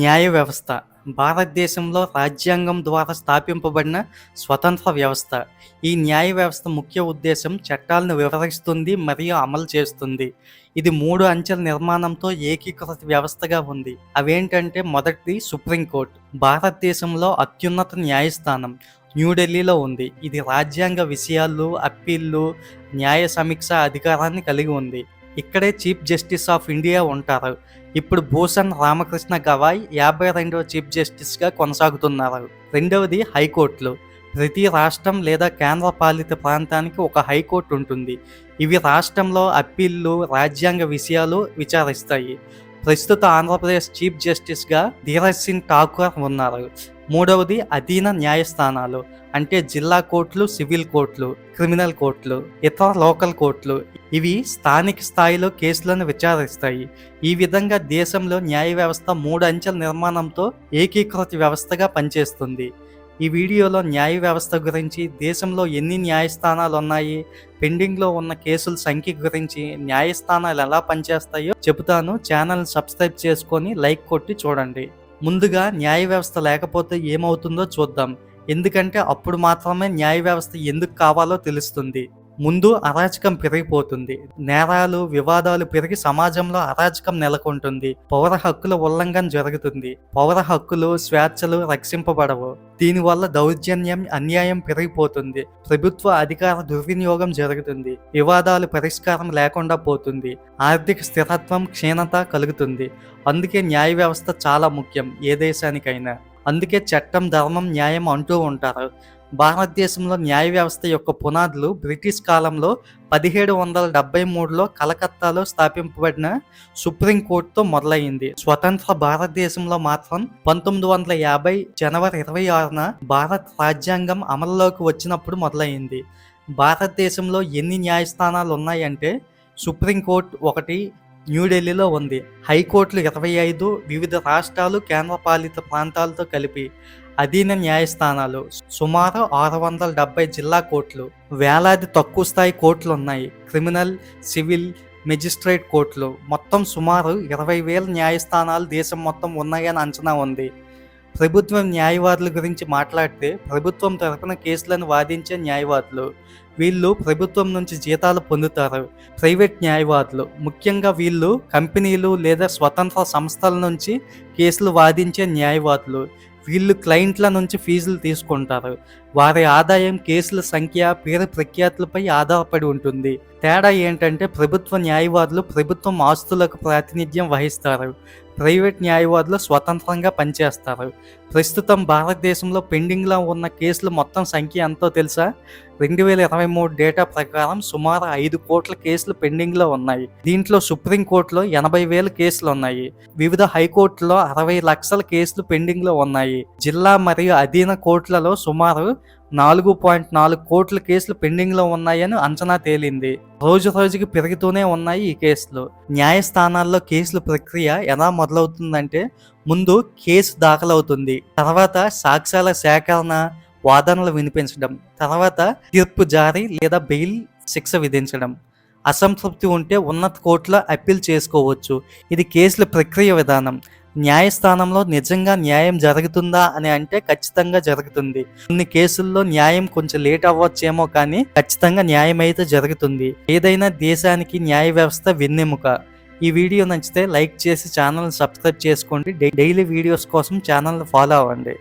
న్యాయ వ్యవస్థ భారతదేశంలో రాజ్యాంగం ద్వారా స్థాపింపబడిన స్వతంత్ర వ్యవస్థ. ఈ న్యాయ వ్యవస్థ ముఖ్య ఉద్దేశం చట్టాలను వివరిస్తుంది మరియు అమలు చేస్తుంది. ఇది మూడు అంచెల నిర్మాణంతో ఏకీకృత వ్యవస్థగా ఉంది. అవేంటంటే మొదటిది సుప్రీంకోర్టు భారతదేశంలో అత్యున్నత న్యాయస్థానం న్యూఢిల్లీలో ఉంది. ఇది రాజ్యాంగ విషయాలు అప్పీళ్ళు న్యాయ సమీక్ష అధికారాన్ని కలిగి ఉంది. ఇక్కడే చీఫ్ జస్టిస్ ఆఫ్ ఇండియా ఉంటారు. ఇప్పుడు భూషణ్ రామకృష్ణ గవాయ్ యాభై రెండవ చీఫ్ జస్టిస్గా కొనసాగుతున్నారు. రెండవది హైకోర్టులు. ప్రతి రాష్ట్రం లేదా కేంద్ర పాలిత ప్రాంతానికి ఒక హైకోర్టు ఉంటుంది. ఇవి రాష్ట్రంలో అప్పీళ్ళు రాజ్యాంగ విషయాలు విచారిస్తాయి. ప్రస్తుత ఆంధ్రప్రదేశ్ చీఫ్ జస్టిస్గా ధీరజ్ సింగ్ ఠాకూర్ ఉన్నారు. మూడవది అధీన న్యాయస్థానాలు అంటే జిల్లా కోర్టులు సివిల్ కోర్టులు క్రిమినల్ కోర్టులు ఇతర లోకల్ కోర్టులు. ఇవి స్థానిక స్థాయిలో కేసులను విచారిస్తాయి. ఈ విధంగా దేశంలో న్యాయ వ్యవస్థ మూడు అంచెల నిర్మాణంతో ఏకీకృత వ్యవస్థగా పనిచేస్తుంది. ఈ వీడియోలో న్యాయ వ్యవస్థ గురించి దేశంలో ఎన్ని న్యాయస్థానాలు ఉన్నాయి పెండింగ్లో ఉన్న కేసుల సంఖ్య గురించి న్యాయస్థానాలు ఎలా పనిచేస్తాయో చెబుతాను. ఛానల్ సబ్స్క్రైబ్ చేసుకొని లైక్ కొట్టి చూడండి. ముందుగా న్యాయ వ్యవస్థ లేకపోతే ఏమవుతుందో చూద్దాం. ఎందుకంటే అప్పుడు మాత్రమే న్యాయ వ్యవస్థ ఎందుకు కావాలో తెలుస్తుంది. ముందు అరాచకం పెరిగిపోతుంది. నేరాలు వివాదాలు పెరిగి సమాజంలో అరాచకం నెలకొంటుంది. పౌర హక్కుల ఉల్లంఘన జరుగుతుంది. పౌర హక్కులు స్వేచ్ఛలు రక్షింపబడవు. దీనివల్ల దౌర్జన్యం అన్యాయం పెరిగిపోతుంది. ప్రభుత్వ అధికార దుర్వినియోగం జరుగుతుంది. వివాదాలు పరిష్కారం లేకుండా పోతుంది. ఆర్థిక స్థిరత్వం క్షీణత కలుగుతుంది. అందుకే న్యాయ వ్యవస్థ చాలా ముఖ్యం ఏ దేశానికైనా. అందుకే చట్టం ధర్మం న్యాయం అంటూ ఉంటారు. భారతదేశంలో న్యాయ వ్యవస్థ యొక్క పునాదులు బ్రిటిష్ కాలంలో పదిహేడు వందల డెబ్బై మూడులో కలకత్తాలో స్థాపింపబడిన సుప్రీంకోర్టుతో మొదలైంది. స్వతంత్ర భారతదేశంలో మాత్రం పంతొమ్మిది వందల యాభై జనవరి ఇరవై ఆరున భారత రాజ్యాంగం అమలులోకి వచ్చినప్పుడు మొదలైంది. భారతదేశంలో ఎన్ని న్యాయస్థానాలు ఉన్నాయంటే సుప్రీంకోర్టు ఒకటి న్యూఢిల్లీలో ఉంది. హైకోర్టులు ఇరవై ఐదు వివిధ రాష్ట్రాలు కేంద్రపాలిత ప్రాంతాలతో కలిపి అధీన న్యాయస్థానాలు. సుమారు ఆరు వందల డెబ్బై జిల్లా కోర్టులు. వేలాది తక్కువ స్థాయి కోర్టులు ఉన్నాయి క్రిమినల్ సివిల్ మెజిస్ట్రేట్ కోర్టులు. మొత్తం సుమారు ఇరవై వేల న్యాయస్థానాలు దేశం మొత్తం ఉన్నాయని అంచనా ఉంది. ప్రభుత్వం న్యాయవాదుల గురించి మాట్లాడితే ప్రభుత్వం తరపున కేసులను వాదించే న్యాయవాదులు. వీళ్ళు ప్రభుత్వం నుంచి జీతాలు పొందుతారు. ప్రైవేట్ న్యాయవాదులు. ముఖ్యంగా వీళ్ళు కంపెనీలు లేదా స్వతంత్ర సంస్థల నుంచి కేసులు వాదించే న్యాయవాదులు. వీళ్ళు క్లయింట్ల నుంచి ఫీజులు తీసుకుంటారు. వారి ఆదాయం కేసుల సంఖ్య పేరు ప్రఖ్యాతులపై ఆధారపడి ఉంటుంది. తేడా ఏంటంటే ప్రభుత్వ న్యాయవాదులు ప్రభుత్వం ఆస్తులకు ప్రాతినిధ్యం వహిస్తారు. ప్రైవేట్ న్యాయవాదులు స్వతంత్రంగా పనిచేస్తారు. ప్రస్తుతం భారతదేశంలో పెండింగ్లో ఉన్న కేసులు మొత్తం సంఖ్య ఎంతో తెలుసా? రెండు వేల ఇరవై మూడు డేటా ప్రకారం సుమారు ఐదు కోట్ల కేసులు పెండింగ్లో ఉన్నాయి. దీంట్లో సుప్రీంకోర్టులో ఎనభై వేల కేసులు ఉన్నాయి. వివిధ హైకోర్టులో అరవై లక్షల కేసులు పెండింగ్లో ఉన్నాయి. జిల్లా మరియు అధీన కోర్టులలో సుమారు నాలుగు పాయింట్ నాలుగు కోట్ల కేసులు పెండింగ్లో ఉన్నాయని అంచనా తేలింది. రోజు రోజుకి పెరుగుతూనే ఉన్నాయి ఈ కేసులు. న్యాయస్థానాల్లో కేసుల ప్రక్రియ ఎలా మొదలవుతుందంటే ముందు కేసు దాఖలవుతుంది తర్వాత సాక్ష్యాల సేకరణ వాదనలు వినిపించడం తర్వాత తీర్పు జారీ లేదా బెయిల్ శిక్ష విధించడం. అసంతృప్తి ఉంటే ఉన్నత కోర్టులో అప్పీల్ చేసుకోవచ్చు. ఇది కేసుల ప్రక్రియ విధానం. న్యాయస్థానంలో నిజంగా న్యాయం జరుగుతుందా అని అంటే ఖచ్చితంగా జరుగుతుంది. కొన్ని కేసుల్లో న్యాయం కొంచెం లేట్ అవ్వచ్చేమో కానీ ఖచ్చితంగా న్యాయం అయితే జరుగుతుంది. ఏదైనా దేశానికి న్యాయ వ్యవస్థ వెన్నెముక. ఈ వీడియో నచ్చితే లైక్ చేసి ఛానల్ సబ్స్క్రైబ్ చేసుకోండి. డైలీ వీడియోస్ కోసం ఛానల్ ఫాలో అవ్వండి.